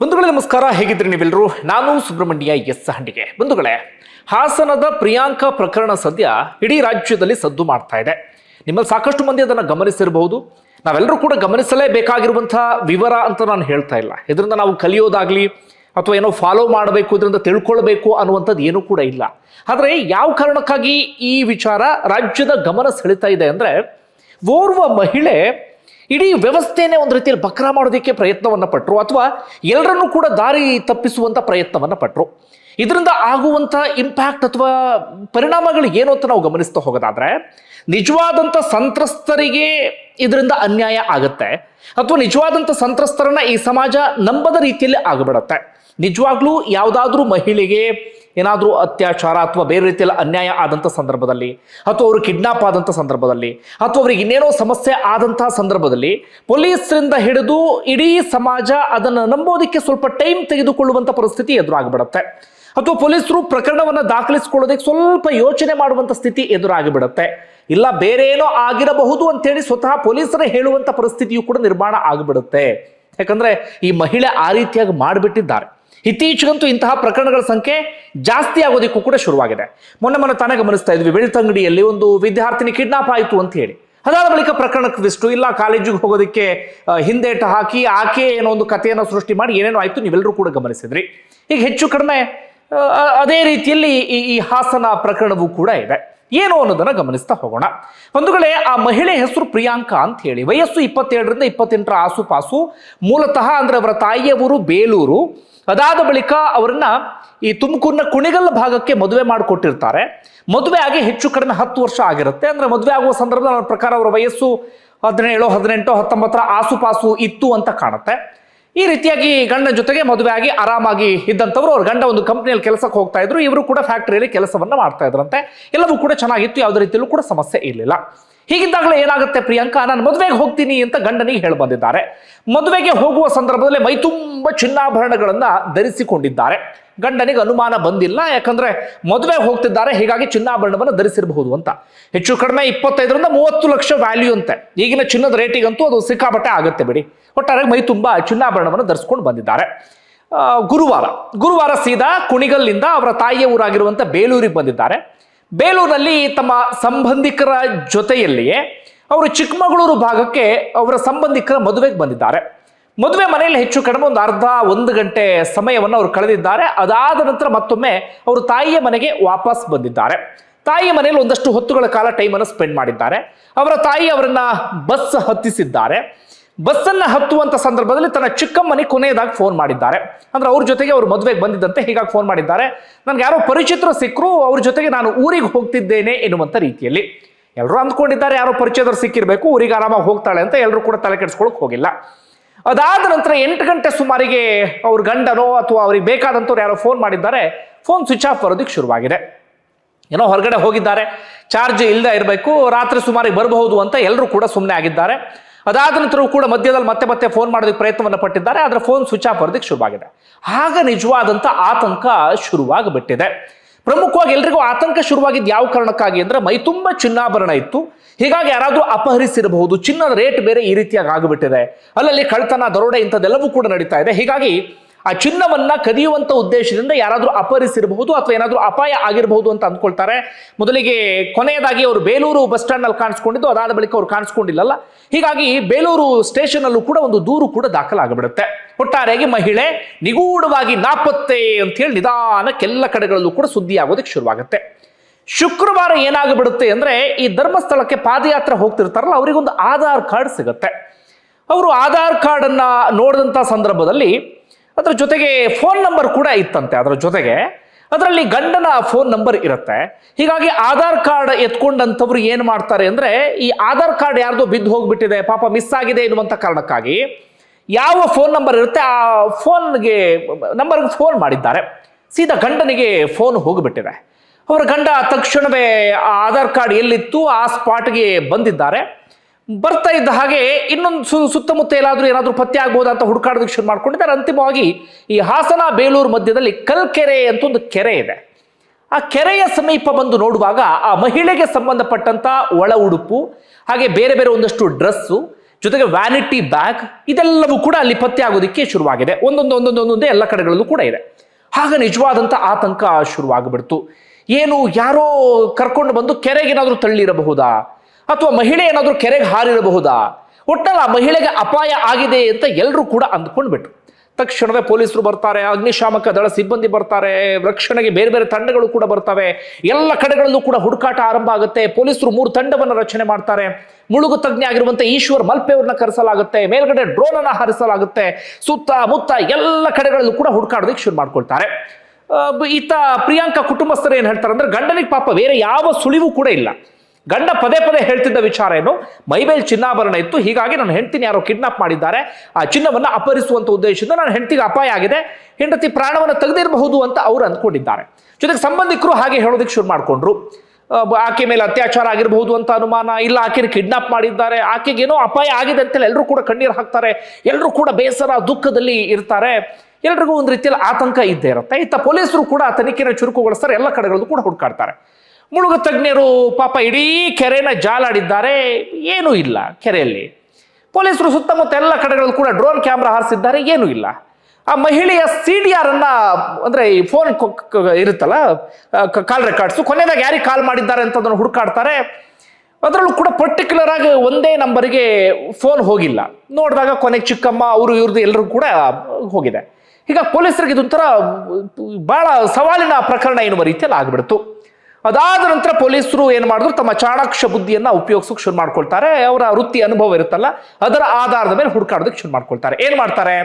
ಬಂಧುಗಳೇ, ನಮಸ್ಕಾರ. ಹೇಗಿದ್ರಿ ನೀವೆಲ್ಲರೂ? ನಾನು ಸುಬ್ರಹ್ಮಣ್ಯ ಎಸ್ ಹಂಡಿಗೆ ಬಂಧುಗಳೇ, ಹಾಸನದ ಪ್ರಿಯಾಂಕಾ ಪ್ರಕರಣ ಸದ್ಯ ಇಡೀ ರಾಜ್ಯದಲ್ಲಿ ಸದ್ದು ಮಾಡ್ತಾ ಇದೆ. ನಿಮ್ಮಲ್ಲಿ ಸಾಕಷ್ಟು ಮಂದಿ ಅದನ್ನು ಗಮನಿಸಿರಬಹುದು. ನಾವೆಲ್ಲರೂ ಕೂಡ ಗಮನಿಸಲೇಬೇಕಾಗಿರುವಂತಹ ವಿವರ ಅಂತ ನಾನು ಹೇಳ್ತಾ ಇಲ್ಲ. ಇದರಿಂದ ನಾವು ಕಲಿಯೋದಾಗ್ಲಿ, ಅಥವಾ ಏನೋ ಫಾಲೋ ಮಾಡಬೇಕು, ಇದರಿಂದ ತಿಳ್ಕೊಳ್ಬೇಕು ಅನ್ನುವಂಥದ್ದು ಏನೂ ಕೂಡ ಇಲ್ಲ. ಆದರೆ ಯಾವ ಕಾರಣಕ್ಕಾಗಿ ಈ ವಿಚಾರ ರಾಜ್ಯದ ಗಮನ ಸೆಳೀತಾ ಇದೆ ಅಂದರೆ, ಓರ್ವ ಮಹಿಳೆ ಇಡೀ ವ್ಯವಸ್ಥೆನೇ ಒಂದು ರೀತಿಯಲ್ಲಿ ಬಕ್ರ ಮಾಡೋದಕ್ಕೆ ಪ್ರಯತ್ನವನ್ನು ಪಟ್ಟರು ಅಥವಾ ಎಲ್ಲರನ್ನೂ ಕೂಡ ದಾರಿ ತಪ್ಪಿಸುವಂಥ ಪ್ರಯತ್ನವನ್ನು ಪಟ್ಟರು ಇದರಿಂದ ಆಗುವಂಥ ಇಂಪ್ಯಾಕ್ಟ್ ಅಥವಾ ಪರಿಣಾಮಗಳು ಏನು ಅಂತ ನಾವು ಗಮನಿಸ್ತಾ ಹೋಗೋದಾದರೆ ನಿಜವಾದಂಥ ಸಂತ್ರಸ್ತರಿಗೆ ಇದರಿಂದ ಅನ್ಯಾಯ ಆಗುತ್ತೆ. ಅಥವಾ ನಿಜವಾದಂಥ ಸಂತ್ರಸ್ತರನ್ನ ಈ ಸಮಾಜ ನಂಬದ ರೀತಿಯಲ್ಲಿ ಆಗಬಿಡತ್ತೆ. ನಿಜವಾಗ್ಲೂ ಯಾವುದಾದ್ರೂ ಮಹಿಳೆಗೆ ಏನಾದರೂ ಅತ್ಯಾಚಾರ ಅಥವಾ ಬೇರೆ ರೀತಿಯಲ್ಲಿ ಅನ್ಯಾಯ ಆದಂಥ ಸಂದರ್ಭದಲ್ಲಿ ಅಥವಾ ಅವರು ಕಿಡ್ನಾಪ್ ಆದಂಥ ಸಂದರ್ಭದಲ್ಲಿ ಅಥವಾ ಅವ್ರಿಗೆ ಇನ್ನೇನೋ ಸಮಸ್ಯೆ ಆದಂತಹ ಸಂದರ್ಭದಲ್ಲಿ ಪೊಲೀಸರಿಂದ ಹಿಡಿದು ಇಡೀ ಸಮಾಜ ಅದನ್ನು ನಂಬೋದಕ್ಕೆ ಸ್ವಲ್ಪ ಟೈಮ್ ತೆಗೆದುಕೊಳ್ಳುವಂಥ ಪರಿಸ್ಥಿತಿ ಎದುರಾಗಿಬಿಡುತ್ತೆ. ಅಥವಾ ಪೊಲೀಸರು ಪ್ರಕರಣವನ್ನು ದಾಖಲಿಸಿಕೊಳ್ಳೋದಕ್ಕೆ ಸ್ವಲ್ಪ ಯೋಚನೆ ಮಾಡುವಂಥ ಸ್ಥಿತಿ ಎದುರಾಗಿಬಿಡುತ್ತೆ. ಇಲ್ಲ ಬೇರೆ ಏನೋ ಆಗಿರಬಹುದು ಅಂತೇಳಿ ಸ್ವತಃ ಪೊಲೀಸರೇ ಹೇಳುವಂಥ ಪರಿಸ್ಥಿತಿಯು ಕೂಡ ನಿರ್ಮಾಣ ಆಗಿಬಿಡುತ್ತೆ. ಯಾಕಂದ್ರೆ ಈ ಮಹಿಳೆ ಆ ರೀತಿಯಾಗಿ ಮಾಡಿಬಿಟ್ಟಿದ್ದಾರೆ. ಇತ್ತೀಚೆಗಂತೂ ಇಂತಹ ಪ್ರಕರಣಗಳ ಸಂಖ್ಯೆ ಜಾಸ್ತಿ ಆಗೋದಕ್ಕೂ ಕೂಡ ಶುರುವಾಗಿದೆ. ಮೊನ್ನೆ ಮೊನ್ನೆ ತಾನೇ ಗಮನಿಸ್ತಾ ಇದ್ವಿ, ಬೆಳ್ತಂಗಡಿಯಲ್ಲಿ ಒಂದು ವಿದ್ಯಾರ್ಥಿನಿ ಕಿಡ್ನಾಪ್ ಆಯಿತು ಅಂತ ಹೇಳಿ. ಅದಾದ ಬಳಿಕ ಪ್ರಕರಣಕ್ಕೆ ವಿಷ್ಟು ಇಲ್ಲ, ಕಾಲೇಜಿಗೆ ಹೋಗೋದಕ್ಕೆ ಹಿಂದೇಟು ಹಾಕಿ, ಆಕೆ ಏನೋ ಒಂದು ಕಥೆಯನ್ನು ಸೃಷ್ಟಿ ಮಾಡಿ ಏನೇನೋ ಆಯಿತು ನೀವೆಲ್ಲರೂ ಕೂಡ ಗಮನಿಸಿದ್ರಿ. ಈಗ ಹೆಚ್ಚು ಕಡಿಮೆ ಅದೇ ರೀತಿಯಲ್ಲಿ ಈ ಈ ಹಾಸನ ಪ್ರಕರಣವೂ ಕೂಡ ಇದೆ. ಏನು ಅನ್ನೋದನ್ನು ಗಮನಿಸ್ತಾ ಹೋಗೋಣ. ಒಂದು ವೇಳೆ ಆ ಮಹಿಳೆ ಹೆಸರು ಪ್ರಿಯಾಂಕಾ ಅಂತ ಹೇಳಿ, ವಯಸ್ಸು ಇಪ್ಪತ್ತೇಳರಿಂದ ಇಪ್ಪತ್ತೆಂಟರ ಆಸುಪಾಸು, ಮೂಲತಃ ಅಂದ್ರೆ ಅವರ ತಾಯಿಯ ಊರು ಬೇಲೂರು. ಅದಾದ ಬಳಿಕ ಅವರನ್ನ ಈ ತುಮಕೂರಿನ ಕುಣಿಗಲ್ ಭಾಗಕ್ಕೆ ಮದುವೆ ಮಾಡಿಕೊಟ್ಟಿರ್ತಾರೆ. ಮದುವೆ ಆಗಿ ಹೆಚ್ಚು ಕಡಿಮೆ ಹತ್ತು ವರ್ಷ ಆಗಿರುತ್ತೆ. ಅಂದ್ರೆ ಮದುವೆ ಆಗುವ ಸಂದರ್ಭದಲ್ಲಿ ಅವರ ಪ್ರಕಾರ ಅವರ ವಯಸ್ಸು ಹದಿನೇಳು, ಹದಿನೆಂಟು, ಹತ್ತೊಂಬತ್ತರ ಆಸುಪಾಸು ಇತ್ತು ಅಂತ ಕಾಣುತ್ತೆ. ಈ ರೀತಿಯಾಗಿ ಗಂಡನ ಜೊತೆಗೆ ಮದುವೆ ಆಗಿ ಆರಾಮಾಗಿ ಇದ್ದಂಥವ್ರು ಅವ್ರ ಗಂಡ ಒಂದು ಕಂಪ್ನಿಯಲ್ಲಿ ಕೆಲಸಕ್ಕೆ ಹೋಗ್ತಾ ಇದ್ರು, ಇವರು ಕೂಡ ಫ್ಯಾಕ್ಟರಿಯಲ್ಲಿ ಕೆಲಸವನ್ನು ಮಾಡ್ತಾ ಇದ್ರಂತೆ. ಎಲ್ಲವೂ ಕೂಡ ಚೆನ್ನಾಗಿತ್ತು, ಯಾವುದೇ ರೀತಿಯಲ್ಲೂ ಕೂಡ ಸಮಸ್ಯೆ ಇರಲಿಲ್ಲ. ಹೀಗಿದ್ದಾಗಲೇ ಏನಾಗುತ್ತೆ ಪ್ರಿಯಾಂಕಾ? ನಾನು ಮದುವೆಗೆ ಹೋಗ್ತೀನಿ ಅಂತ ಗಂಡನಿಗೆ ಹೇಳಿ ಬಂದಿದ್ದಾರೆ ಮದುವೆಗೆ ಹೋಗುವ ಸಂದರ್ಭದಲ್ಲಿ ಮೈ ತುಂಬ ಚಿನ್ನಾಭರಣಗಳನ್ನು ಧರಿಸಿಕೊಂಡಿದ್ದಾರೆ. ಗಂಡನಿಗೆ ಅನುಮಾನ ಬಂದಿಲ್ಲ, ಯಾಕಂದ್ರೆ ಮದುವೆಗೆ ಹೋಗ್ತಿದ್ದಾರೆ, ಹೀಗಾಗಿ ಚಿನ್ನಾಭರಣವನ್ನು ಧರಿಸಿರಬಹುದು ಅಂತ. ಹೆಚ್ಚು ಕಡಿಮೆ ಇಪ್ಪತ್ತೈದರಿಂದ ಮೂವತ್ತು ಲಕ್ಷ ವ್ಯಾಲ್ಯೂ ಅಂತೆ. ಈಗಿನ ಚಿನ್ನದ ರೇಟಿಗಂತೂ ಅದು ಸಿಕ್ಕಾಪಟ್ಟೆ ಆಗುತ್ತೆ ಬಿಡಿ. ಒಟ್ಟಾರೆ ಮೈ ತುಂಬ ಚಿನ್ನಾಭರಣವನ್ನು ಧರಿಸ್ಕೊಂಡು ಬಂದಿದ್ದಾರೆ. ಗುರುವಾರ ಗುರುವಾರ ಸೀದಾ ಕುಣಿಗಲ್ನಿಂದ ಅವರ ತಾಯಿಯ ಊರಾಗಿರುವಂಥ ಬೇಲೂರಿಗೆ ಬಂದಿದ್ದಾರೆ. ಬೇಲೂರಿನಲ್ಲಿ ತಮ್ಮ ಸಂಬಂಧಿಕರ ಜೊತೆಯಲ್ಲಿಯೇ ಅವರು ಚಿಕ್ಕಮಗಳೂರು ಭಾಗಕ್ಕೆ ಅವರ ಸಂಬಂಧಿಕರ ಮದುವೆಗೆ ಬಂದಿದ್ದಾರೆ. ಮದುವೆ ಮನೆಯಲ್ಲಿ ಹೆಚ್ಚು ಕಡಿಮೆ ಒಂದು ಅರ್ಧ, ಒಂದು ಗಂಟೆ ಸಮಯವನ್ನು ಅವರು ಕಳೆದಿದ್ದಾರೆ. ಅದಾದ ನಂತರ ಮತ್ತೊಮ್ಮೆ ಅವರು ತಾಯಿಯ ಮನೆಗೆ ವಾಪಸ್ ಬಂದಿದ್ದಾರೆ. ತಾಯಿಯ ಮನೆಯಲ್ಲಿ ಒಂದಷ್ಟು ಹೊತ್ತುಗಳ ಕಾಲ ಟೈಮನ್ನು ಸ್ಪೆಂಡ್ ಮಾಡಿದ್ದಾರೆ. ಅವರ ತಾಯಿ ಅವರನ್ನ ಬಸ್ ಹತ್ತಿಸಿದ್ದಾರೆ. ಬಸ್ಸನ್ನ ಹತ್ತುವಂತ ಸಂದರ್ಭದಲ್ಲಿ ತನ್ನ ಚಿಕ್ಕಮ್ಮನಿ ಕೊನೆಯದಾಗಿ ಫೋನ್ ಮಾಡಿದ್ದಾರೆ. ಅಂದ್ರೆ ಅವ್ರ ಜೊತೆಗೆ ಅವ್ರು ಮದುವೆಗೆ ಬಂದಿದ್ದಂತೆ ಹೀಗಾಗಿ ಫೋನ್ ಮಾಡಿದ್ದಾರೆ. ನನ್ಗೆ ಯಾರೋ ಪರಿಚಿತರು ಸಿಕ್ಕರು ಅವ್ರ ಜೊತೆಗೆ ನಾನು ಊರಿಗೆ ಹೋಗ್ತಿದ್ದೇನೆ ಎನ್ನುವಂತ ರೀತಿಯಲ್ಲಿ. ಎಲ್ಲರೂ ಅಂದ್ಕೊಂಡಿದ್ದಾರೆ ಯಾರೋ ಪರಿಚಯದವ್ರು ಸಿಕ್ಕಿರ್ಬೇಕು, ಊರಿಗೆ ಆರಾಮಾಗಿ ಹೋಗ್ತಾಳೆ ಅಂತ ಎಲ್ಲರೂ ಕೂಡ ತಲೆ ಕೆಡಿಸ್ಕೊಳಕ್ ಹೋಗಿಲ್ಲ. ಅದಾದ ನಂತರ ಎಂಟು ಗಂಟೆ ಸುಮಾರಿಗೆ ಅವ್ರ ಗಂಡನೋ ಅಥವಾ ಅವ್ರಿಗೆ ಬೇಕಾದಂಥವ್ರು ಯಾರೋ ಫೋನ್ ಮಾಡಿದ್ದಾರೆ. ಫೋನ್ ಸ್ವಿಚ್ ಆಫ್ ಬರೋದಕ್ಕೆ ಶುರುವಾಗಿದೆ. ಏನೋ ಹೊರಗಡೆ ಹೋಗಿದ್ದಾರೆ. ಚಾರ್ಜ್ ಇಲ್ಲದೆ ಇರಬೇಕು, ರಾತ್ರಿ ಸುಮಾರಿಗೆ ಬರಬಹುದು ಅಂತ ಎಲ್ಲರೂ ಕೂಡ ಸುಮ್ಮನೆ ಆಗಿದ್ದಾರೆ. ಅದಾದ ನಂತರವೂ ಕೂಡ ಮಧ್ಯದಲ್ಲಿ ಮತ್ತೆ ಮತ್ತೆ ಫೋನ್ ಮಾಡೋದಕ್ಕೆ ಪ್ರಯತ್ನವನ್ನು ಪಟ್ಟಿದ್ದಾರೆ. ಆದರೆ ಫೋನ್ ಸ್ವಿಚ್ ಆಫ್ ಬರೋದಕ್ಕೆ ಶುರುವಾಗಿದೆ. ಆಗ ನಿಜವಾದಂಥ ಆತಂಕ ಶುರುವಾಗಿಬಿಟ್ಟಿದೆ. ಪ್ರಮುಖವಾಗಿ ಎಲ್ರಿಗೂ ಆತಂಕ ಶುರುವಾಗಿದ್ದು ಯಾವ ಕಾರಣಕ್ಕಾಗಿ ಅಂದ್ರೆ ಮೈ ತುಂಬ ಚಿನ್ನಾಭರಣ ಇತ್ತು. ಹೀಗಾಗಿ ಯಾರಾದರೂ ಅಪಹರಿಸಿರಬಹುದು. ಚಿನ್ನದ ರೇಟ್ ಬೇರೆ ಈ ರೀತಿಯಾಗಿ ಆಗಿಬಿಟ್ಟಿದೆ. ಅಲ್ಲಲ್ಲಿ ಕಳ್ತನ ದರೋಡೆ ಇಂಥದ್ದೆಲ್ಲವೂ ಕೂಡ ನಡೀತಾ ಇದೆ. ಹೀಗಾಗಿ ಆ ಚಿನ್ನವನ್ನ ಕದಿಯುವಂತ ಉದ್ದೇಶದಿಂದ ಯಾರಾದರೂ ಅಪಹರಿಸಿರಬಹುದು ಅಥವಾ ಏನಾದರೂ ಅಪಾಯ ಆಗಿರಬಹುದು ಅಂತ ಅಂದ್ಕೊಳ್ತಾರೆ. ಮೊದಲಿಗೆ ಕೊನೆಯದಾಗಿ ಅವರು ಬೇಲೂರು ಬಸ್ ಸ್ಟ್ಯಾಂಡ್ ಅಲ್ಲಿ ಕಾಣಿಸ್ಕೊಂಡಿದ್ದು, ಅದಾದ ಬಳಿಕ ಅವ್ರು ಕಾಣಿಸ್ಕೊಂಡಿಲ್ಲಲ್ಲ. ಹೀಗಾಗಿ ಬೇಲೂರು ಸ್ಟೇಷನ್ ಅಲ್ಲೂ ಕೂಡ ಒಂದು ದೂರು ಕೂಡ ದಾಖಲಾಗಿಬಿಡುತ್ತೆ. ಒಟ್ಟಾರೆಯಾಗಿ ಮಹಿಳೆ ನಿಗೂಢವಾಗಿ ನಾಪತ್ತೆ ಅಂತ ಹೇಳಿ ನಿಧಾನಕ್ಕೆಲ್ಲ ಕಡೆಗಳಲ್ಲೂ ಕೂಡ ಸುದ್ದಿ ಆಗೋದಕ್ಕೆ ಶುರುವಾಗುತ್ತೆ. ಶುಕ್ರವಾರ ಏನಾಗಿಬಿಡುತ್ತೆ ಅಂದ್ರೆ ಈ ಧರ್ಮಸ್ಥಳಕ್ಕೆ ಪಾದಯಾತ್ರೆ ಹೋಗ್ತಿರ್ತಾರಲ್ಲ, ಅವರಿಗೊಂದು ಆಧಾರ್ ಕಾರ್ಡ್ ಸಿಗುತ್ತೆ. ಅವರು ಆಧಾರ್ ಕಾರ್ಡ್ ಅನ್ನ ನೋಡಿದಂಥ ಸಂದರ್ಭದಲ್ಲಿ ಅದರ ಜೊತೆಗೆ ಫೋನ್ ನಂಬರ್ ಕೂಡ ಇತ್ತಂತೆ, ಅದರ ಜೊತೆಗೆ. ಅದರಲ್ಲಿ ಗಂಡನ ಫೋನ್ ನಂಬರ್ ಇರುತ್ತೆ. ಹೀಗಾಗಿ ಆಧಾರ್ ಕಾರ್ಡ್ ಎತ್ಕೊಂಡಂಥವ್ರು ಏನು ಮಾಡ್ತಾರೆ ಅಂದರೆ, ಈ ಆಧಾರ್ ಕಾರ್ಡ್ ಯಾರ್ದೋ ಬಿದ್ದು ಹೋಗ್ಬಿಟ್ಟಿದೆ, ಪಾಪ ಮಿಸ್ ಆಗಿದೆ ಎನ್ನುವಂಥ ಕಾರಣಕ್ಕಾಗಿ ಯಾವ ಫೋನ್ ನಂಬರ್ ಇರುತ್ತೆ, ಆ ಫೋನ್ಗೆ ನಂಬರ್ಗೆ ಫೋನ್ ಮಾಡಿದ್ದಾರೆ. ಸೀದಾ ಗಂಡನಿಗೆ ಫೋನ್ ಹೋಗಿಬಿಟ್ಟಿದೆ. ಅವರ ಗಂಡ ತಕ್ಷಣವೇ ಆ ಆಧಾರ್ ಕಾರ್ಡ್ ಎಲ್ಲಿತ್ತು, ಆ ಸ್ಪಾಟ್ಗೆ ಬಂದಿದ್ದಾರೆ. ಬರ್ತಾ ಇದ್ದ ಹಾಗೆ ಇನ್ನೊಂದು ಸುತ್ತಮುತ್ತ ಏನಾದರೂ ಏನಾದರೂ ಪತ್ತೆ ಆಗ್ಬೋದಾ ಅಂತ ಹುಡುಕಾಡೋದಕ್ಕೆ ಶುರು ಮಾಡ್ಕೊಂಡಿದ್ದಾರೆ. ಅಂತಿಮವಾಗಿ ಈ ಹಾಸನ ಬೇಲೂರು ಮಧ್ಯದಲ್ಲಿ ಕಲ್ಕೆರೆ ಅಂತ ಒಂದು ಕೆರೆ ಇದೆ. ಆ ಕೆರೆಯ ಸಮೀಪ ಬಂದು ನೋಡುವಾಗ ಆ ಮಹಿಳೆಗೆ ಸಂಬಂಧಪಟ್ಟಂತ ಒಳ ಉಡುಪು, ಹಾಗೆ ಬೇರೆ ಬೇರೆ ಒಂದಷ್ಟು ಡ್ರೆಸ್ಸು, ಜೊತೆಗೆ ವ್ಯಾನಿಟಿ ಬ್ಯಾಗ್, ಇದೆಲ್ಲವೂ ಕೂಡ ಅಲ್ಲಿ ಪತ್ತೆ ಆಗೋದಕ್ಕೆ ಶುರುವಾಗಿದೆ. ಒಂದೊಂದು ಒಂದೊಂದು, ಒಂದೊಂದೇ ಎಲ್ಲ ಕಡೆಗಳಲ್ಲೂ ಕೂಡ ಇದೆ. ಆಗ ನಿಜವಾದಂಥ ಆತಂಕ ಶುರುವಾಗ್ಬಿಡ್ತು. ಏನು ಯಾರೋ ಕರ್ಕೊಂಡು ಬಂದು ಕೆರೆಗೇನಾದರೂ ತಳ್ಳಿರಬಹುದಾ? ಅಥವಾ ಮಹಿಳೆ ಏನಾದರೂ ಕೆರೆಗೆ ಹಾರಿರಬಹುದಾ? ಒಟ್ಟಲ್ಲಿ ಆ ಮಹಿಳೆಗೆ ಅಪಾಯ ಆಗಿದೆ ಅಂತ ಎಲ್ಲರೂ ಕೂಡ ಅಂದ್ಕೊಂಡ್ಬಿಟ್ರು. ತಕ್ಷಣವೇ ಪೊಲೀಸರು ಬರ್ತಾರೆ, ಅಗ್ನಿಶಾಮಕ ದಳ ಸಿಬ್ಬಂದಿ ಬರ್ತಾರೆ, ರಕ್ಷಣೆಗೆ ಬೇರೆ ಬೇರೆ ತಂಡಗಳು ಕೂಡ ಬರ್ತವೆ. ಎಲ್ಲ ಕಡೆಗಳಲ್ಲೂ ಕೂಡ ಹುಡುಕಾಟ ಆರಂಭ ಆಗುತ್ತೆ. ಪೊಲೀಸರು ಮೂರು ತಂಡವನ್ನು ರಚನೆ ಮಾಡ್ತಾರೆ. ಮುಳುಗು ತಜ್ಞ ಆಗಿರುವಂತ ಈಶ್ವರ್ ಮಲ್ಪೆ ಅವ್ರನ್ನ ಕರೆಸಲಾಗುತ್ತೆ. ಮೇಲ್ಗಡೆ ಡ್ರೋನ್ ಅನ್ನ ಹಾರಿಸಲಾಗುತ್ತೆ. ಸುತ್ತ ಮುತ್ತ ಎಲ್ಲ ಕಡೆಗಳಲ್ಲೂ ಕೂಡ ಹುಡುಕಾಡೋದಕ್ಕೆ ಶುರು ಮಾಡ್ಕೊಳ್ತಾರೆ. ಈತ ಪ್ರಿಯಾಂಕಾ ಕುಟುಂಬಸ್ಥರು ಏನು ಹೇಳ್ತಾರೆ ಅಂದ್ರೆ ಗಂಡನಿಗೆ ಪಾಪ ಬೇರೆ ಯಾವ ಸುಳಿವು ಕೂಡ ಇಲ್ಲ. ಗಂಡ ಪದೇ ಪದೇ ಹೇಳ್ತಿದ್ದ ವಿಚಾರ ಏನು? ಮೈಮೇಲೆ ಚಿನ್ನಾಭರಣ ಇತ್ತು. ಹೀಗಾಗಿ ನನ್ನ ಹೆಂಡತಿನ ಯಾರೋ ಕಿಡ್ನಾಪ್ ಮಾಡಿದ್ದಾರೆ. ಆ ಚಿನ್ನವನ್ನು ಅಪಹರಿಸುವಂತ ಉದ್ದೇಶದಿಂದ ನನ್ನ ಹೆಂಡತಿಗೆ ಅಪಾಯ ಆಗಿದೆ. ಹೆಂಡತಿ ಪ್ರಾಣವನ್ನು ತೆಗೆದಿರಬಹುದು ಅಂತ ಅವರು ಅಂದ್ಕೊಂಡಿದ್ದಾರೆ. ಜೊತೆಗೆ ಸಂಬಂಧಿಕರು ಹಾಗೆ ಹೇಳೋದಕ್ಕೆ ಶುರು ಮಾಡಿಕೊಂಡ್ರು. ಆಕೆ ಮೇಲೆ ಅತ್ಯಾಚಾರ ಆಗಿರಬಹುದು ಅಂತ ಅನುಮಾನ, ಇಲ್ಲ ಆಕೆನ ಕಿಡ್ನಾಪ್ ಮಾಡಿದ್ದಾರೆ. ಆಕೆಗೇನೋ ಅಪಾಯ ಆಗಿದೆ ಅಂತೇಳಿ ಎಲ್ಲರೂ ಕೂಡ ಕಣ್ಣೀರು ಹಾಕ್ತಾರೆ. ಎಲ್ಲರೂ ಕೂಡ ಬೇಸರ, ದುಃಖದಲ್ಲಿ ಇರ್ತಾರೆ. ಎಲ್ರಿಗೂ ಒಂದು ರೀತಿಯಲ್ಲಿ ಆತಂಕ ಇದ್ದೇ ಇರುತ್ತೆ. ಇತ್ತ ಪೊಲೀಸರು ಕೂಡ ತನಿಖೆನ ಚುರುಕುಗೊಳಿಸ್ತಾರೆ. ಎಲ್ಲ ಕಡೆಗಳಲ್ಲೂ ಕೂಡ ಹುಡುಕಾಡ್ತಾರೆ. ಮುಳುಗ ತಜ್ಞರು ಪಾಪ ಇಡೀ ಕೆರೆನ ಜಾಲಾಡಿದ್ದಾರೆ. ಏನೂ ಇಲ್ಲ ಕೆರೆಯಲ್ಲಿ. ಪೊಲೀಸರು ಸುತ್ತಮುತ್ತ ಎಲ್ಲ ಕಡೆಗಳಲ್ಲೂ ಕೂಡ ಡ್ರೋನ್ ಕ್ಯಾಮ್ರಾ ಹಾರಿಸಿದ್ದಾರೆ. ಏನೂ ಇಲ್ಲ. ಆ ಮಹಿಳೆಯ ಸಿ ಡಿ ಆರ್ ಅನ್ನ ಅಂದ್ರೆ ಈ ಫೋನ್ ಇರುತ್ತಲ್ಲ ಕಾಲ್ ರೆಕಾರ್ಡ್ಸ್ ಕೊನೆದಾಗ ಯಾರಿಗೆ ಕಾಲ್ ಮಾಡಿದ್ದಾರೆ ಅಂತ ಅದನ್ನು ಹುಡುಕಾಡ್ತಾರೆ. ಅದರಲ್ಲೂ ಕೂಡ ಪರ್ಟಿಕ್ಯುಲರ್ ಆಗಿ ಒಂದೇ ನಂಬರಿಗೆ ಫೋನ್ ಹೋಗಿಲ್ಲ. ನೋಡಿದಾಗ ಕೊನೆಗೆ ಚಿಕ್ಕಮ್ಮ, ಅವರು ಇವ್ರದ್ದು ಎಲ್ಲರೂ ಕೂಡ ಹೋಗಿದೆ. ಈಗ ಪೊಲೀಸರಿಗೆ ಇದೊಂಥರ ಬಹಳ ಸವಾಲಿನ ಪ್ರಕರಣ ಎನ್ನುವ ರೀತಿಯಲ್ಲಿ ಆಗ್ಬಿಡ್ತು. ಅದಾದ ನಂತರ ಪೊಲೀಸರು ಏನು ಮಾಡಿದ್ರು? ತಮ್ಮ ಚಾಣಾಕ್ಷ ಬುದ್ಧಿಯನ್ನ ಉಪಯೋಗಿಸೋಕೆ ಶುರು ಮಾಡ್ಕೊಳ್ತಾರೆ. ಅವರ ವೃತ್ತಿ ಅನುಭವ ಇರುತ್ತಲ್ಲ, ಅದರ ಆಧಾರದ ಮೇಲೆ ಹುಡುಕಾಡೋದಕ್ಕೆ ಶುರು ಮಾಡ್ಕೊಳ್ತಾರೆ. ಏನು ಮಾಡ್ತಾರೆ?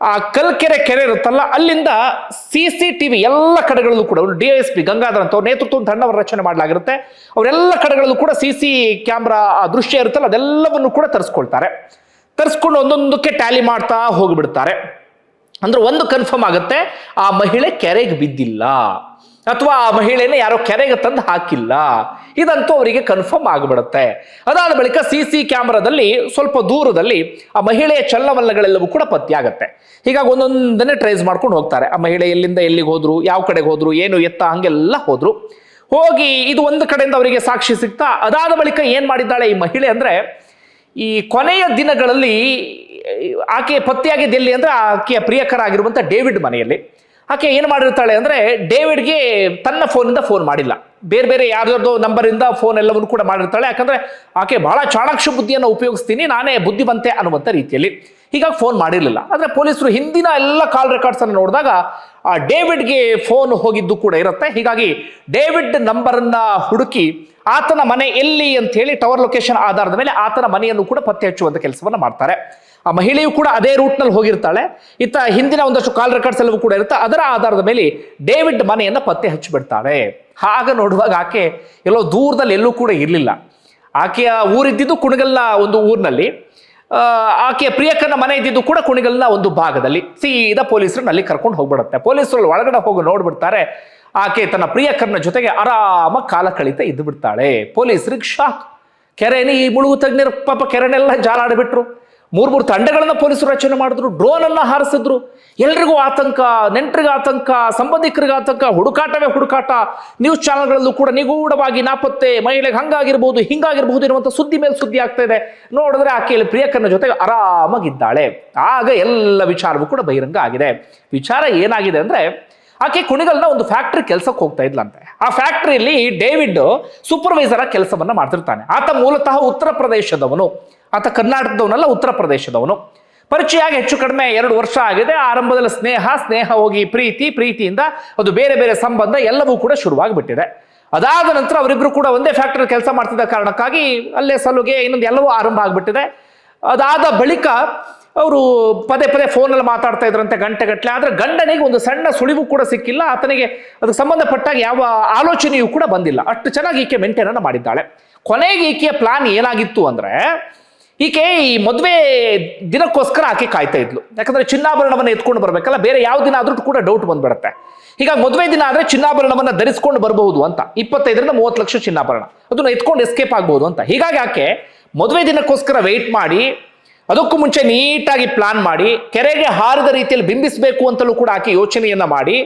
ಆ ಕಲ್ಕೆರೆ ಕೆರೆ ಇರುತ್ತಲ್ಲ, ಅಲ್ಲಿಂದ ಸಿ ಸಿ ಟಿ ವಿ ಎಲ್ಲ ಕಡೆಗಳಲ್ಲೂ ಕೂಡ ಡಿ ಎಸ್ ಪಿ ಗಂಗಾಧರ್ ಅಂತ ಅವ್ರ ನೇತೃತ್ವ ತಂಡವನ್ನು ರಚನೆ ಮಾಡಲಾಗಿರುತ್ತೆ. ಅವರೆಲ್ಲ ಕಡೆಗಳಲ್ಲೂ ಕೂಡ ಸಿ ಸಿ ಕ್ಯಾಮ್ರಾ ದೃಶ್ಯ ಇರುತ್ತಲ್ಲ, ಅದೆಲ್ಲವನ್ನು ಕೂಡ ತರಿಸ್ಕೊಳ್ತಾರೆ. ತರಿಸ್ಕೊಂಡು ಒಂದೊಂದಕ್ಕೆ ಟ್ಯಾಲಿ ಮಾಡ್ತಾ ಹೋಗಿಬಿಡ್ತಾರೆ. ಅಂದ್ರೆ ಒಂದು ಕನ್ಫರ್ಮ್ ಆಗುತ್ತೆ, ಆ ಮಹಿಳೆ ಕೆರೆಗೆ ಬಿದ್ದಿಲ್ಲ. ಅಥವಾ ಆ ಮಹಿಳೆಯನ್ನು ಯಾರೋ ಕೆರೆಗೆ ತಂದು ಹಾಕಿಲ್ಲ. ಇದಂತೂ ಅವರಿಗೆ ಕನ್ಫರ್ಮ್ ಆಗಿಬಿಡುತ್ತೆ. ಅದಾದ ಬಳಿಕ ಸಿ ಸಿ ಕ್ಯಾಮ್ರಾದಲ್ಲಿ ಸ್ವಲ್ಪ ದೂರದಲ್ಲಿ ಆ ಮಹಿಳೆಯ ಚಲ್ಲವಲ್ಲಗಳೆಲ್ಲವೂ ಕೂಡ ಪತ್ತೆಯಾಗತ್ತೆ ಹೀಗಾಗಿ ಒಂದೊಂದನ್ನೇ ಟ್ರೇಸ್ ಮಾಡ್ಕೊಂಡು ಹೋಗ್ತಾರೆ. ಆ ಮಹಿಳೆ ಎಲ್ಲಿಂದ ಎಲ್ಲಿಗೆ ಹೋದ್ರು, ಯಾವ ಕಡೆಗೆ ಹೋದ್ರು, ಏನು ಎತ್ತ, ಹಂಗೆಲ್ಲ ಹೋದ್ರು. ಹೋಗಿ ಇದು ಒಂದು ಕಡೆಯಿಂದ ಅವರಿಗೆ ಸಾಕ್ಷಿ ಸಿಗ್ತಾ, ಅದಾದ ಬಳಿಕ ಏನ್ ಮಾಡಿದ್ದಾಳೆ ಈ ಮಹಿಳೆ ಅಂದ್ರೆ, ಈ ಕೊನೆಯ ದಿನಗಳಲ್ಲಿ ಆಕೆ ಪತ್ತೆಯಾಗಿದ್ದೆಲ್ಲಿ ಅಂದ್ರೆ, ಆಕೆಯ ಪ್ರಿಯಕರ ಆಗಿರುವಂತ ಡೇವಿಡ್ ಮನೆಯಲ್ಲಿ. ಆಕೆ ಏನು ಮಾಡಿರ್ತಾಳೆ ಅಂದರೆ ಡೇವಿಡ್ಗೆ ತನ್ನ ಫೋನಿಂದ ಫೋನ್ ಮಾಡಿಲ್ಲ. ಬೇರೆ ಬೇರೆ ಯಾರ್ಯಾರ್ದೋ ನಂಬರಿಂದ ಫೋನ್ ಎಲ್ಲವನ್ನು ಕೂಡ ಮಾಡಿರ್ತಾಳೆ. ಯಾಕಂದರೆ ಆಕೆ ಭಾಳ ಚಾಣಾಕ್ಷ ಬುದ್ಧಿಯನ್ನು ಉಪಯೋಗಿಸ್ತೀನಿ, ನಾನೇ ಬುದ್ಧಿವಂತೆ ಅನ್ನುವಂಥ ರೀತಿಯಲ್ಲಿ ಹೀಗಾಗಿ ಫೋನ್ ಮಾಡಿರಲಿಲ್ಲ. ಆದರೆ ಪೊಲೀಸರು ಹಿಂದಿನ ಎಲ್ಲ ಕಾಲ್ ರೆಕಾರ್ಡ್ಸನ್ನು ನೋಡಿದಾಗ ಆ ಡೇವಿಡ್ಗೆ ಫೋನ್ ಹೋಗಿದ್ದು ಕೂಡ ಇರುತ್ತೆ. ಹೀಗಾಗಿ ಡೇವಿಡ್ ನಂಬರನ್ನು ಹುಡುಕಿ ಆತನ ಮನೆ ಎಲ್ಲಿ ಅಂತ ಹೇಳಿ ಟವರ್ ಲೊಕೇಶನ್ ಆಧಾರದ ಮೇಲೆ ಆತನ ಮನೆಯನ್ನು ಕೂಡ ಪತ್ತೆ ಹಚ್ಚುವಂಥ ಕೆಲಸವನ್ನು ಮಾಡ್ತಾರೆ. ಆ ಮಹಿಳೆಯು ಕೂಡ ಅದೇ ರೂಟ್ನಲ್ಲಿ ಹೋಗಿರ್ತಾಳೆ. ಇತ್ತ ಹಿಂದಿನ ಒಂದಷ್ಟು ಕಾಲ್ ರೆಕಾರ್ಡ್ಸ್ ಎಲ್ಲವೂ ಕೂಡ ಇರುತ್ತೆ. ಅದರ ಆಧಾರದ ಮೇಲೆ ಡೇವಿಡ್ ಮನೆಯನ್ನ ಪತ್ತೆ ಹಚ್ಚಿಬಿಡ್ತಾಳೆ. ಆಗ ನೋಡುವಾಗ ಆಕೆ ಎಲ್ಲೋ ದೂರದಲ್ಲಿ ಎಲ್ಲೂ ಕೂಡ ಇರಲಿಲ್ಲ. ಆಕೆಯ ಊರಿದ್ದಿದ್ದು ಕುಣಗಲ್ನ ಒಂದು ಊರಿನಲ್ಲಿ. ಆಕೆಯ ಪ್ರಿಯಕರನ ಮನೆ ಇದ್ದಿದ್ದು ಕೂಡ ಕುಣಿಗಲ್ನ ಒಂದು ಭಾಗದಲ್ಲಿ. ಸೀದಾ ಪೊಲೀಸರನ್ನ ಅಲ್ಲಿ ಕರ್ಕೊಂಡು ಹೋಗ್ಬಿಡುತ್ತೆ. ಪೊಲೀಸರು ಒಳಗಡೆ ಹೋಗಿ ನೋಡ್ಬಿಡ್ತಾರೆ. ಆಕೆ ತನ್ನ ಪ್ರಿಯಕರನ ಜೊತೆಗೆ ಆರಾಮ ಕಾಲ ಕಳೀತಾ ಇದ್ದು ಬಿಡ್ತಾಳೆ ಪೊಲೀಸರಿಗೆ ಶಾಕ್. ಕೆರೆನಿ ಈ ಮುಳುಗು ತಜ್ಞರು ಪಾಪ ಕೆರೆನೆಲ್ಲ ಜಾಲಾಡಿಬಿಟ್ರು. ಮೂರ್ ಮೂರು ತಂಡಗಳನ್ನು ಪೊಲೀಸರು ರಚನೆ ಮಾಡಿದ್ರು ಡ್ರೋನ್ ಅನ್ನ ಹಾರಿಸಿದ್ರು. ಎಲ್ರಿಗೂ ಆತಂಕ, ನೆಂಟರಿಗೆ ಆತಂಕ, ಸಂಬಂಧಿಕರಿಗೆ ಆತಂಕ, ಹುಡುಕಾಟವೇ ಹುಡುಕಾಟ. ನ್ಯೂಸ್ ಚಾನೆಲ್ಗಳಲ್ಲೂ ಕೂಡ ನಿಗೂಢವಾಗಿ ನಾಪತ್ತೆ, ಮಹಿಳೆಗೆ ಹಂಗಾಗಿರ್ಬೋದು, ಹಿಂಗಾಗಿರ್ಬೋದು ಇರುವಂತ ಸುದ್ದಿ ಮೇಲೆ ಸುದ್ದಿ ಆಗ್ತಾ ಇದೆ. ನೋಡಿದ್ರೆ ಆಕೆಯಲ್ಲಿ ಪ್ರಿಯಕರನ ಜೊತೆಗೆ ಆರಾಮಾಗಿದ್ದಾಳೆ. ಆಗ ಎಲ್ಲ ವಿಚಾರವೂ ಕೂಡ ಬಹಿರಂಗ ಆಗಿದೆ. ವಿಚಾರ ಏನಾಗಿದೆ ಅಂದ್ರೆ, ಆಕೆ ಕುಣಿಗಲ್ನ ಒಂದು ಫ್ಯಾಕ್ಟ್ರಿ ಕೆಲಸಕ್ಕೆ ಹೋಗ್ತಾ ಇದ್ಲಂತೆ. ಆ ಫ್ಯಾಕ್ಟ್ರಿಯಲ್ಲಿ ಡೇವಿಡ್ ಸೂಪರ್ವೈಸರ್ ಕೆಲಸವನ್ನ ಮಾಡ್ತಿರ್ತಾನೆ. ಆತ ಮೂಲತಃ ಉತ್ತರ ಪ್ರದೇಶದವನು. ಆತ ಕರ್ನಾಟಕದವನಲ್ಲ, ಉತ್ತರ ಪ್ರದೇಶದವನು. ಪರಿಚಯ ಆಗಿ ಹೆಚ್ಚು ಕಡಿಮೆ ಎರಡು ವರ್ಷ ಆಗಿದೆ. ಆರಂಭದಲ್ಲಿ ಸ್ನೇಹ ಸ್ನೇಹ ಹೋಗಿ ಪ್ರೀತಿ, ಪ್ರೀತಿಯಿಂದ ಅದು ಬೇರೆ ಬೇರೆ ಸಂಬಂಧ ಎಲ್ಲವೂ ಕೂಡ ಶುರುವಾಗಿಬಿಟ್ಟಿದೆ. ಅದಾದ ನಂತರ ಅವರಿಬ್ಬರು ಕೂಡ ಒಂದೇ ಫ್ಯಾಕ್ಟರಿ ಕೆಲಸ ಮಾಡ್ತಿದ್ದ ಕಾರಣಕ್ಕಾಗಿ ಅಲ್ಲೇ ಸಲುಗೆ ಇನ್ನೊಂದು ಎಲ್ಲವೂ ಆರಂಭ ಆಗಿಬಿಟ್ಟಿದೆ. ಅದಾದ ಬಳಿಕ ಅವರು ಪದೇ ಪದೇ ಫೋನಲ್ಲಿ ಮಾತಾಡ್ತಾ ಇದ್ರಂತೆ ಗಂಟೆಗಟ್ಟಲೆ ಆದ್ರೆ ಗಂಡನಿಗೆ ಒಂದು ಸಣ್ಣ ಸುಳಿವು ಕೂಡ ಸಿಕ್ಕಿಲ್ಲ. ಆತನಿಗೆ ಅದಕ್ಕೆ ಸಂಬಂಧಪಟ್ಟಾಗ ಯಾವ ಆಲೋಚನೆಯೂ ಕೂಡ ಬಂದಿಲ್ಲ. ಅಷ್ಟು ಚೆನ್ನಾಗಿ ಈಕೆ ಮೇಂಟೈನನ್ನು ಮಾಡಿದ್ದಾಳೆ. ಕೊನೆಗೆ ಈಕೆಯ ಪ್ಲಾನ್ ಏನಾಗಿತ್ತು ಅಂದ್ರೆ ಈಕೆ ಈ ಮದುವೆ ದಿನಕ್ಕೋಸ್ಕರ ಆಕೆ ಕಾಯ್ತಾ ಇದ್ಲು. ಯಾಕಂದ್ರೆ ಚಿನ್ನಾಭರಣವನ್ನು ಎತ್ಕೊಂಡು ಬರ್ಬೇಕಲ್ಲ, ಬೇರೆ ಯಾವ ದಿನ ಆದ್ರೂ ಕೂಡ ಡೌಟ್ ಬಂದ್ಬಿಡತ್ತೆ. ಹೀಗಾಗಿ ಮದುವೆ ದಿನ ಆದ್ರೆ ಚಿನ್ನಾಭರಣವನ್ನ ಧರಿಸ್ಕೊಂಡು ಬರಬಹುದು ಅಂತ. ಇಪ್ಪತ್ತೈದರಿಂದ ಮೂವತ್ತು ಲಕ್ಷ ಚಿನ್ನಾಭರಣ. ಅದನ್ನ ಎತ್ಕೊಂಡು ಎಸ್ಕೇಪ್ ಆಗ್ಬಹುದು ಅಂತ. ಹೀಗಾಗಿ ಆಕೆ ಮದುವೆ ದಿನಕ್ಕೋಸ್ಕರ ವೆಯ್ಟ್ ಮಾಡಿ, ಅದಕ್ಕೂ ಮುಂಚೆ ನೀಟಾಗಿ ಪ್ಲಾನ್ ಮಾಡಿ, ಕೆರೆಗೆ ಹಾರಿದ ರೀತಿಯಲ್ಲಿ ಬಿಂಬಿಸಬೇಕು ಅಂತಲೂ ಕೂಡ ಆಕೆ ಯೋಚನೆಯನ್ನ ಮಾಡಿ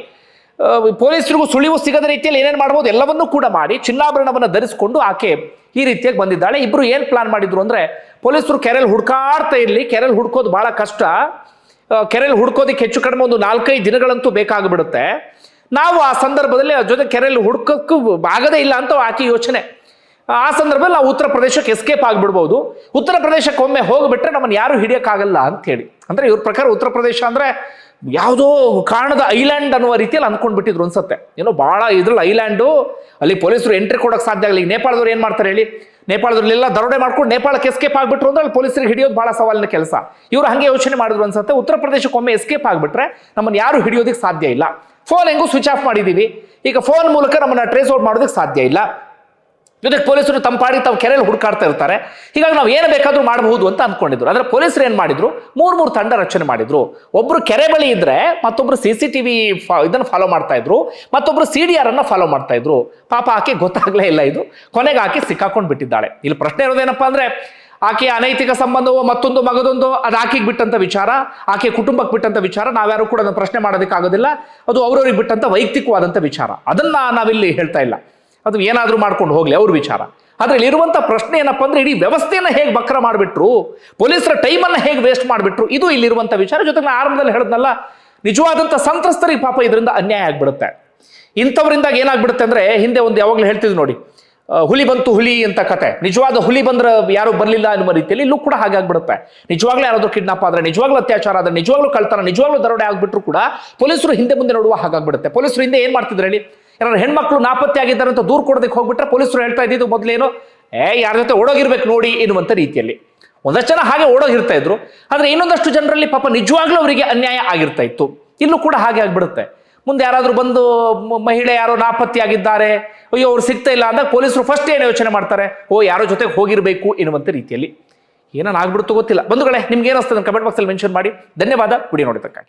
ಪೊಲೀಸರಿಗೂ ಸುಳಿವು ಸಿಗದ ರೀತಿಯಲ್ಲಿ ಏನೇನು ಮಾಡ್ಬೋದು ಎಲ್ಲವನ್ನೂ ಕೂಡ ಮಾಡಿ, ಚಿನ್ನಾಭರಣವನ್ನು ಧರಿಸಿಕೊಂಡು ಆಕೆ ಈ ರೀತಿಯಾಗಿ ಬಂದಿದ್ದಾಳೆ. ಇಬ್ರು ಏನು ಪ್ಲಾನ್ ಮಾಡಿದ್ರು ಅಂದ್ರೆ ಪೊಲೀಸರು ಕೆರೆಯಲ್ಲಿ ಹುಡ್ಕಾಡ್ತಾ ಇರ್ಲಿ ಕೆರೆಯಲ್ಲಿ ಹುಡ್ಕೋದು ಬಹಳ ಕಷ್ಟ. ಕೆರೆಯಲ್ಲಿ ಹುಡ್ಕೋದಕ್ಕೆ ಹೆಚ್ಚು ಕಡಿಮೆ ಒಂದು ನಾಲ್ಕೈದು ದಿನಗಳಂತೂ ಬೇಕಾಗ್ಬಿಡುತ್ತೆ. ನಾವು ಆ ಸಂದರ್ಭದಲ್ಲಿ ಅದ್ರ ಜೊತೆ ಕೆರೆಯಲ್ಲಿ ಹುಡ್ಕೋಕ್ಕೂ ಆಗದೇ ಇಲ್ಲ ಅಂತ ಆಕೆ ಯೋಚನೆ. ಆ ಸಂದರ್ಭದಲ್ಲಿ ನಾವು ಉತ್ತರ ಪ್ರದೇಶಕ್ಕೆ ಎಸ್ಕೇಪ್ ಆಗಿಬಿಡ್ಬೋದು. ಉತ್ತರ ಪ್ರದೇಶಕ್ಕೆ ಒಮ್ಮೆ ಹೋಗಿಬಿಟ್ರೆ ನಮ್ಮನ್ನು ಯಾರು ಹಿಡಿಯೋಕ್ಕಾಗಲ್ಲ ಅಂತ ಹೇಳಿ. ಅಂದ್ರೆ ಇವ್ರ ಪ್ರಕಾರ ಉತ್ತರ ಪ್ರದೇಶ ಅಂದ್ರೆ ಯಾವುದೋ ಕಾರಣದ ಐಲ್ಯಾಂಡ್ ಅನ್ನುವ ರೀತಿಯಲ್ಲಿ ಅಂದ್ಕೊಂಡು ಬಿಟ್ಟಿದ್ರು ಅನ್ಸುತ್ತೆ. ಏನೋ ಬಹಳ ಇದ್ರಲ್ಲಿ ಐಲ್ಯಾಂಡು, ಅಲ್ಲಿ ಪೊಲೀಸರು ಎಂಟ್ರಿ ಕೊಡೋಕೆ ಸಾಧ್ಯ ಆಗಲಿ ನೇಪಾಳದವ್ರು ಏನು ಮಾಡ್ತಾರೆ ಹೇಳಿ? ನೇಪಾಳದಲ್ಲೆಲ್ಲ ದರೋಡೆ ಮಾಡ್ಕೊಂಡು ನೇಪಾಳಕ್ಕೆ ಎಸ್ಕೇಪ್ ಆಗಿಬಿಟ್ರು ಅಂದ್ರೆ ಅಲ್ಲಿ ಪೊಲೀಸರಿಗೆ ಹಿಡಿಯೋದು ಬಹಳ ಸವಾಲಿನ ಕೆಲಸ. ಇವರು ಹಂಗೆ ಯೋಚನೆ ಮಾಡಿದ್ರು ಅನ್ಸುತ್ತೆ. ಉತ್ತರ ಪ್ರದೇಶಕ್ಕೆ ಒಮ್ಮೆ ಎಸ್ಕೇಪ್ ಆಗ್ಬಿಟ್ರೆ ನಮ್ಮನ್ನು ಯಾರು ಹಿಡಿಯೋದಕ್ಕೆ ಸಾಧ್ಯ ಇಲ್ಲ. ಫೋನ್ ಹೆಂಗೂ ಸ್ವಿಚ್ ಆಫ್ ಮಾಡಿದ್ದೀವಿ ಈಗ ಫೋನ್ ಮೂಲಕ ನಮ್ಮನ್ನ ಟ್ರೇಸ್ ಔಟ್ ಮಾಡೋದಕ್ಕೆ ಸಾಧ್ಯ ಇಲ್ಲ. ಜೊತೆಗೆ ಪೊಲೀಸರು ತಮ್ಮ ಪಾಡಿಗೆ ತಾವು ಕೆರೆಯಲ್ಲಿ ಹುಡುಕಾಡ್ತಾ ಇರ್ತಾರೆ. ಹೀಗಾಗಿ ನಾವು ಏನು ಬೇಕಾದರೂ ಮಾಡಬಹುದು ಅಂತ ಅಂದ್ಕೊಂಡಿದ್ರು. ಆದರೆ ಪೊಲೀಸರು ಏನು ಮಾಡಿದ್ರು? ಮೂರು ಮೂರು ತಂಡ ರಚನೆ ಮಾಡಿದ್ರು. ಒಬ್ಬರು ಕೆರೆ ಬಳಿ ಇದ್ದರೆ ಮತ್ತೊಬ್ಬರು ಸಿ ಸಿ ಟಿ ವಿ ಫಾ, ಇದನ್ನು ಫಾಲೋ ಮಾಡ್ತಾ ಇದ್ರು. ಮತ್ತೊಬ್ಬರು ಸಿ ಡಿ ಆರ್ ಅನ್ನ ಫಾಲೋ ಮಾಡ್ತಾ ಇದ್ರು. ಪಾಪ ಆಕೆ ಗೊತ್ತಾಗಲೇ ಇಲ್ಲ ಇದು. ಕೊನೆಗೆ ಆಕೆ ಸಿಕ್ಕಾಕೊಂಡು ಬಿಟ್ಟಿದ್ದಾಳೆ. ಇಲ್ಲಿ ಪ್ರಶ್ನೆ ಇರೋದೇನಪ್ಪ ಅಂದರೆ, ಆಕೆ ಅನೈತಿಕ ಸಂಬಂಧವೋ, ಮತ್ತೊಂದು ಮಗದೊಂದು, ಅದು ಆಕೆಗೆ ಬಿಟ್ಟಂಥ ವಿಚಾರ, ಆಕೆ ಕುಟುಂಬಕ್ಕೆ ಬಿಟ್ಟಂಥ ವಿಚಾರ, ನಾವ್ಯಾರು ಕೂಡ ಅದನ್ನು ಪ್ರಶ್ನೆ ಮಾಡೋದಕ್ಕಾಗೋದಿಲ್ಲ. ಅದು ಅವ್ರವ್ರಿಗೆ ಬಿಟ್ಟಂಥ ವೈಯಕ್ತಿಕವಾದಂಥ ವಿಚಾರ. ಅದನ್ನು ನಾವಿಲ್ಲಿ ಹೇಳ್ತಾ ಇಲ್ಲ. ಅದು ಏನಾದರೂ ಮಾಡ್ಕೊಂಡು ಹೋಗ್ಲಿ, ಅವ್ರ ವಿಚಾರ. ಅದರಲ್ಲಿ ಇರುವಂಥ ಪ್ರಶ್ನೆ ಏನಪ್ಪ ಅಂದರೆ ಇಡೀ ವ್ಯವಸ್ಥೆಯನ್ನು ಹೇಗೆ ಬಕ್ರ ಮಾಡಿಬಿಟ್ರು, ಪೊಲೀಸರ ಟೈಮನ್ನು ಹೇಗೆ ವೇಸ್ಟ್ ಮಾಡಿಬಿಟ್ರು, ಇದು ಇಲ್ಲಿರುವಂಥ ವಿಚಾರ. ಜೊತೆಗೆ ನಾನು ಆರಂಭದಲ್ಲಿ ಹೇಳಿದ್ನಲ್ಲ ನಿಜವಾದಂಥ ಸಂತ್ರಸ್ತರಿಗೆ ಪಾಪ ಇದರಿಂದ ಅನ್ಯಾಯ ಆಗಿಬಿಡುತ್ತೆ. ಇಂಥವರಿಂದಾಗ ಏನಾಗ್ಬಿಡುತ್ತೆ ಅಂದರೆ, ಹಿಂದೆ ಒಂದು ಯಾವಾಗಲೂ ಹೇಳ್ತಿದ್ವಿ ನೋಡಿ ಹುಲಿ ಬಂತು ಹುಲಿ ಅಂತ ಕತೆ. ನಿಜವಾದ ಹುಲಿ ಬಂದ್ರೆ ಯಾರು ಬರಲಿಲ್ಲ ಅನ್ನುವ ರೀತಿಯಲ್ಲಿ ಇಲ್ಲೂ ಕೂಡ ಹಾಗೆ ಆಗ್ಬಿಡುತ್ತೆ. ನಿಜವಾಗ್ಲೂ ಯಾರಾದರೂ ಕಿಡ್ನಾಪ್ ಆದರೆ, ನಿಜವಾಗ್ಲೂ ಅತ್ಯಾಚಾರ ಆದರೆ, ನಿಜವಾಗ್ಲೂ ಕಳ್ತನ ನಿಜವಾಗ್ಲೂ ದರೋಡೆ ಆಗಿಬಿಟ್ರು ಕೂಡ ಪೊಲೀಸರು ಹಿಂದೆ ಮುಂದೆ ನೋಡುವ ಹಾಗಾಗ್ಬಿಡುತ್ತೆ. ಪೊಲೀಸರು ಹಿಂದೆ ಏನು ಮಾಡ್ತಿದ್ರು ಹೇಳಿ? ಯಾರು ಹೆಣ್ಮಕ್ಳು ನಾಪತ್ತೆ ಆಗಿದ್ದಾರೆ ಅಂತ ದೂರ ಕೊಡೋದಕ್ಕೆ ಹೋಗ್ಬಿಟ್ರೆ ಪೊಲೀಸರು ಹೇಳ್ತಾ ಇದ್ದಿದ್ದು ಮೊದಲೇನು, ಏ, ಯಾರ ಜೊತೆ ಓಡೋಗಿರ್ಬೇಕು ನೋಡಿ ಎನ್ನುವಂಥ ರೀತಿಯಲ್ಲಿ. ಒಂದಷ್ಟು ಜನ ಹಾಗೆ ಓಡೋಗಿರ್ತಾ ಇದ್ರು, ಆದರೆ ಇನ್ನೊಂದಷ್ಟು ಜನರಲ್ಲಿ ಪಾಪ ನಿಜವಾಗ್ಲೂ ಅವರಿಗೆ ಅನ್ಯಾಯ ಆಗಿರ್ತಾ ಇತ್ತು. ಇಲ್ಲೂ ಕೂಡ ಹಾಗೆ ಆಗ್ಬಿಡುತ್ತೆ. ಮುಂದೆ ಯಾರಾದರೂ ಬಂದು ಮಹಿಳೆ ಯಾರೋ ನಾಪತ್ತೆಯಾಗಿದ್ದಾರೆ ಅಯ್ಯೋ, ಅವ್ರು ಸಿಗ್ತಾ ಇಲ್ಲ ಅಂದಾಗ ಪೊಲೀಸರು ಫಸ್ಟ್ ಏನು ಯೋಚನೆ ಮಾಡ್ತಾರೆ, ಓ, ಯಾರೋ ಜೊತೆಗೆ ಹೋಗಿರಬೇಕು ಎನ್ನುವಂಥ ರೀತಿಯಲ್ಲಿ. ಏನಾಗ್ಬಿಡುತ್ತೋ ಗೊತ್ತಿಲ್ಲ. ಬಂಧುಗಳೇ, ನಿಮ್ಗೆ ಏನಿಸ್ತದೆ ಕಮೆಂಟ್ ಬಾಕ್ಸಲ್ಲಿ ಮೆನ್ಷನ್ ಮಾಡಿ. ಧನ್ಯವಾದ. ಬಿಡಿ ನೋಡಿದ್ದಕ್ಕಾಗಿ.